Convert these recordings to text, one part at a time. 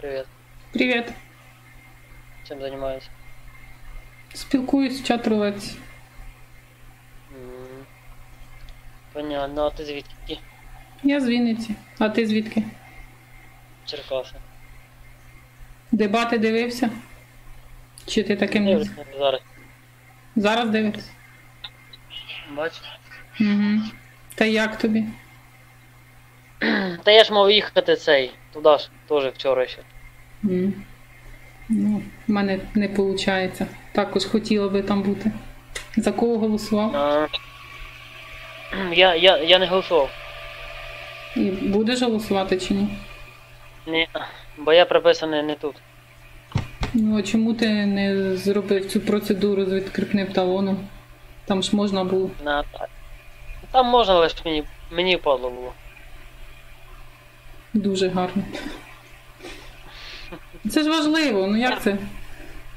Привет. Привіт. Чим займаєшся? Спілкуюсь в чат рулетці. М. Понятно, а ти звідки? Я з Вінниці. А ти звідки? Черкаси. Дебати дивився? Чи ти таким не... Дивлюся зараз. зараз дивишся? Бач? Угу. Та як тобі? Та я ж мав їхати цей, туди ж, теж вчора ще. М. Ну, в мене не виходить. Також хотіла би там бути. За кого голосував? А, я, я, я не голосував. І будеш голосувати чи ні? Ні, бо я приписаний не тут. Ну а чому ти не зробив цю процедуру з відкріпним талоном? Там ж можна було. На, там можна, але ж мені, мені падло було. Дуже гарно. Це ж важливо, ну як це?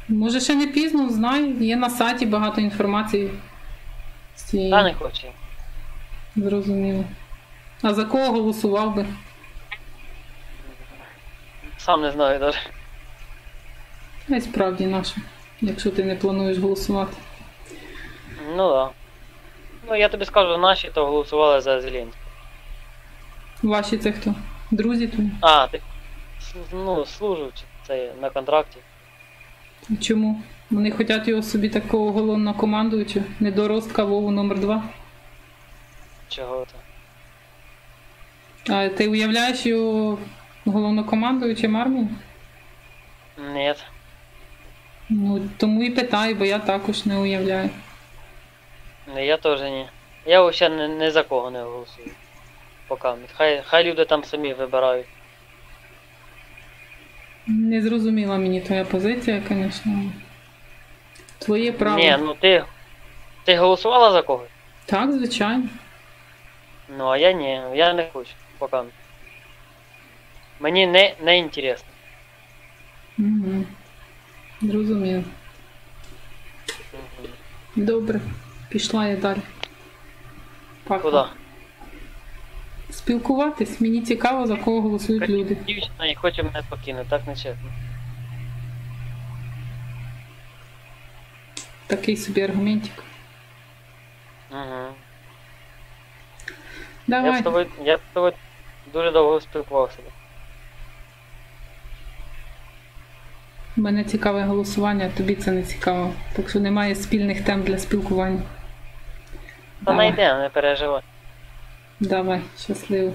Може ще не пізно, знай, є на сайті багато інформації з цієї. Та не хочу. Зрозуміло. А за кого голосував би? Сам не знаю навіть. А й справді наше, якщо ти не плануєш голосувати. Ну да. Ну я тобі скажу, наші то голосували за Зеленського. Ваші це хто? Друзі твої? А, ти ну, служив це на контракті. Чому? Вони хочуть його собі такого головнокомандуючого, недоростка Вову номер 2 Чого це? А ти уявляєш його головнокомандуючим армії? Ні. Ну, тому і питаю, бо я також не уявляю. Не, я теж ні. Я взагалі не, не за кого не голосую. Поки. Хай, хай люди там самі вибирають. Не зрозуміла мені твоя позиція, звісно. Твоє право. Ні, ну ти. Ти голосувала за когось? Так, звичайно. Ну а я ні, я не хочу. Поки. Мені не, не інтересно. Угу. Зрозуміло. Добре. Пішла я далі. Пока. Куди? Спілкуватись. Мені цікаво, за кого голосують люди. Дівчина і хоче мене покинути, так не чесно. Такий собі аргументик. Угу. Я з тобою, я з тобою дуже довго спілкувався. У мене цікаве голосування, а тобі це не цікаво. Так що немає спільних тем для спілкування. Та Давай. найде, не переживай. Давай, щасливо.